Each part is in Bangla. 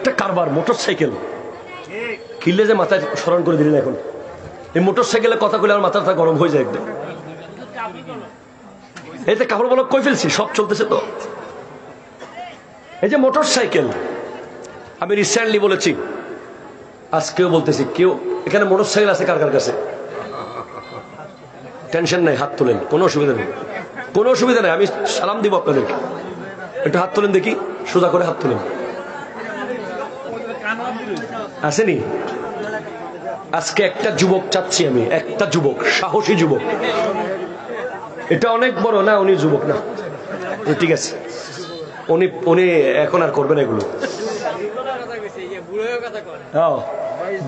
একটা কারবার মোটর সাইকেল কিনলে যে মাথায় স্মরণ করে দিলেন এখন। এই মোটর সাইকেলে কথা বলে আমার মাথাটা গরম হয়ে যায় একদম। এই যে কাপড় বলো, কই ফেলছি? সব চলতেছে তো। এই যে মোটর সাইকেল আমি রিসেন্টলি বলেছি, আজকেও বলতেছি, কেউ এখানে মোটর সাইকেল আছে কার কার কাছে? টেনশন নাই, হাত তোলেন, কোনো অসুবিধা নেই। কোনো অসুবিধা নেই, আমি সালাম দিব আপনাদেরকে। একটু হাত তোলেন দেখি, সোজা করে হাত তোলেন। আসেনি আজকে একটা যুবক চাচ্ছি আমি, একটা যুবক, সাহসী যুবক। এটা অনেক বড় না, উনি যুবক না। ঠিক আছে। উনি উনি এখন আর করবেন এগুলো।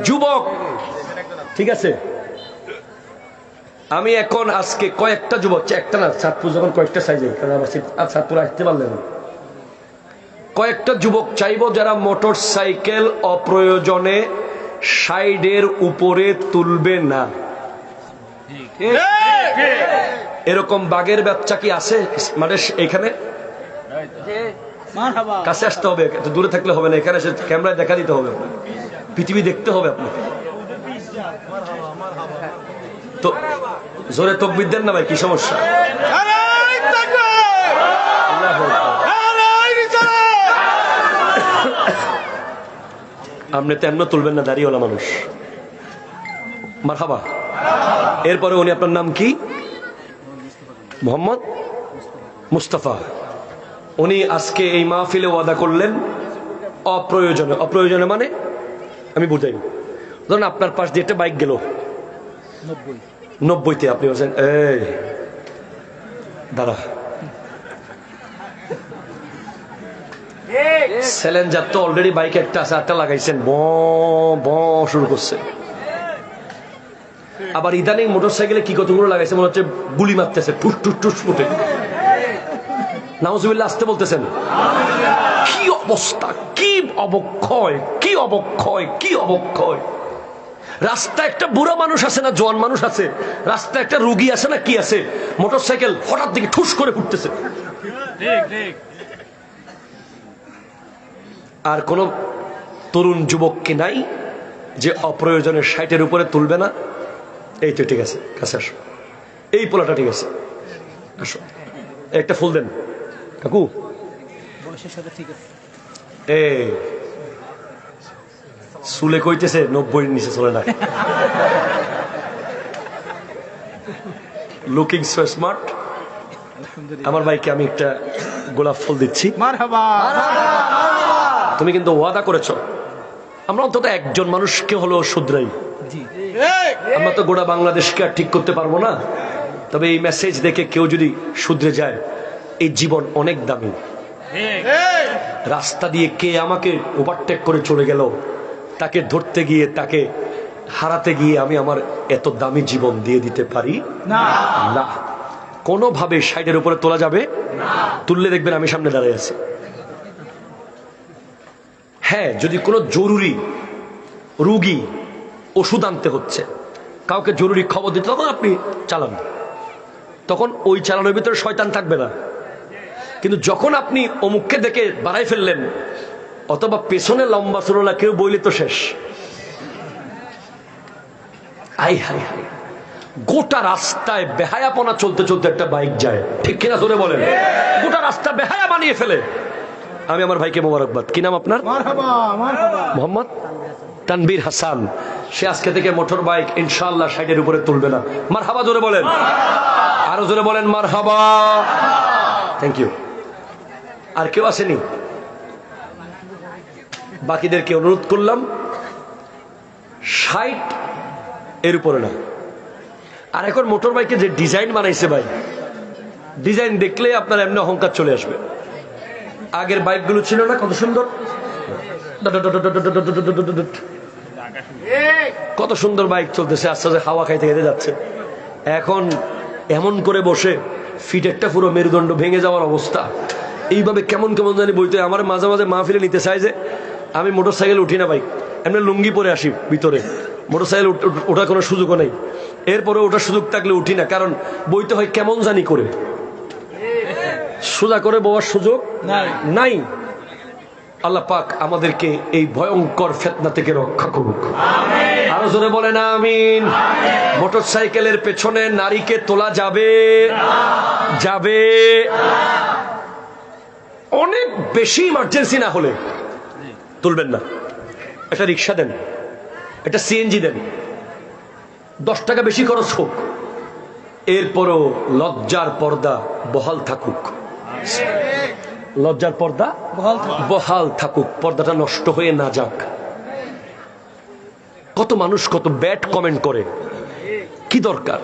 যুবক, ঠিক আছে। আমি এখন আজকে কয়েকটা যুবক, একটা না চাঁদপুর যখন কয়েকটা সাইজে কারণ আমার আসতে পারলেন না। কয়েকটা যুবক চাইব যারা মোটর সাইকেল অপ্রয়োজনে সাইডের উপরে তুলবে না। এরকম বাগের ব্যবসা কি আছে? মানে এখানে? কাছে আসতে হবে দূরে থাকলে হবে না এখানে এসে ক্যামেরায় দেখা দিতে হবে আপনাকে। পৃথিবী দেখতে হবে আপনাকে। তো জোরে তকবির দেন না ভাই কি সমস্যা আল্লাহু আকবার। আপনি তো এমন তুলবেন না দাঁড়িয়েওয়ালা মানুষ। মারহাবা। এরপরে উনি আপনার নাম কি? মোহাম্মদ মুস্তাফা। উনি আজকে এই মাহফিলে ওয়াদা করলেন, অপ্রয়োজনে। অপ্রয়োজনে মানে? আমি বুঝাই। ধরুন আপনার পাশ দিয়ে একটা বাইক গেল। নব্বইতে আপনি বলছেন, এই, দাঁড়া। স্যালেঞ্জার তো অলরেডি বাইক একটা আছে একটা লাগাইছেন। ব ব শুরু করছে। আবার ইদানিং মোটর সাইকেলে কি কতগুলো লাগাইছে, মনে হচ্ছে গুলি মারতেছে, টুস টুস টুস ফুটে। নাউজুবিল্লাহ, আসতে বলতেছেন। কি অবস্থা, কি অবক্ষয় কি অবক্ষয় কি অবক্ষয়। রাস্তা একটা বুড়া মানুষ আছে না, জোয়ান মানুষ আছে? রাস্তা একটা রুগী আছে না, কি আছে? মোটর সাইকেল হঠাৎ দিকে ঠুস করে ফুটতেছে। আর কোন তরুণ যুবককে নাই যে অপ্রয়োজনে সাইটের উপরে তুলবে না। এই তো ঠিক আছে কাছে আসো। এই পোলাটা ঠিক আছে। আসো। একটা ফুল দেন। কাকু? এ সুলে কইতেছে নব্বই নিচে চলে না। লুকিং সো স্মার্ট আমার ভাইকে আমি একটা গোলাপ ফুল দিচ্ছি। তুমি কিন্তু ওয়াদা করেছ। আমরা অন্তত একজন মানুষকে হলো শুধরাই। আমরা তো গোটা বাংলাদেশকে আর ঠিক করতে পারব না। তবে এই মেসেজ দেখে কেউ যদি শুধরে যায় এই জীবন অনেক দামি। রাস্তা দিয়ে কে আমাকে ওভারটেক করে চলে গেল তাকে ধরতে গিয়ে তাকে হারাতে গিয়ে আমি আমার এত দামি জীবন দিয়ে দিতে পারি? না। কোনোভাবে সাইডের উপরে তোলা যাবে? তুললে দেখবেন আমি সামনে দাঁড়িয়ে আছি। হ্যাঁ যদি কোনো জরুরি রুগী ওষুধ আনতে হচ্ছে, কাউকে জরুরি খবর দিতে, তখন আপনি চালান। তখন ওই চালানোর ভিতরে শয়তান থাকবে না। কিন্তু যখন আপনি অমুককে দেখে বাড়াই ফেললেন, অথবা পেছনে লম্বা চললা কেউ বইলে তো শেষ। আই হাই হাই গোটা রাস্তায় বেহায়াপনা চলতে চলতে একটা বাইক যায়। ঠিক কিনা ধরে বলেন? গোটা রাস্তা বেহায়া বানিয়ে ফেলে। আমি আমার ভাইকে মোবারকবাদ। কি নাম আপনার? মোহাম্মদ? তানবীর হাসান। সে আজকে থেকে মোটর বাইক ইনশাল্লাহ সাইডের উপরে তুলবে না। মার হাবা জোরে বলেন। আরও জোরে বলেন মার হাবা থ্যাংক ইউ আর কেউ আসেনি? বাকিদেরকে অনুরোধ করলাম ষাট এর উপরে না। আর এখন মোটর বাইকে যে ডিজাইন বানাইছে ভাই ডিজাইন দেখলে আপনার এমনি অহংকার চলে আসবে। আগের বাইকগুলো ছিল না, কত সুন্দর। কত সুন্দর বাইক চলতেছে, আস্তে আস্তে হাওয়া খাইতে খাইতে যাচ্ছে। এখন এমন করে বসে, ফিটেরটা পুরো মেরুদণ্ড ভেঙে যাওয়ার অবস্থা। এইভাবে কেমন কেমন জানি বইতে আমার মাঝে মাঝে মাহফিলে নিতে চাই যে, আমি মোটর সাইকেল উঠি না বাইক এমনি লুঙ্গি পরে আসি ভিতরে। মোটর সাইকেল ওঠার কোনো সুযোগও নেই। এরপরে ওঠার সুযোগ থাকলে উঠি না, কারণ বইতে হয় কেমন জানি করে। সোজা করে বওয়ার সুযোগ নাই। আল্লাহ পাক আমাদেরকে এই ভয়ঙ্কর ফেতনা থেকে রক্ষা করুক। আরও জোরে বলেন আমিন। মোটর সাইকেলের পেছনে নারীকে তোলা যাবে? যাবে? অনেক বেশি ইমার্জেন্সি না হলে তুলবেন না। একটা রিক্সা দেন একটা সিএনজি দেন। দশ টাকা বেশি খরচ হোক। এরপরও লজ্জার পর্দা বহাল থাকুক। লজ্জার পর্দা? বহাল থাকুক পর্দাটা নষ্ট হয়ে না যাক। কত মানুষ কত ব্যাড কমেন্ট করে। কি দরকার?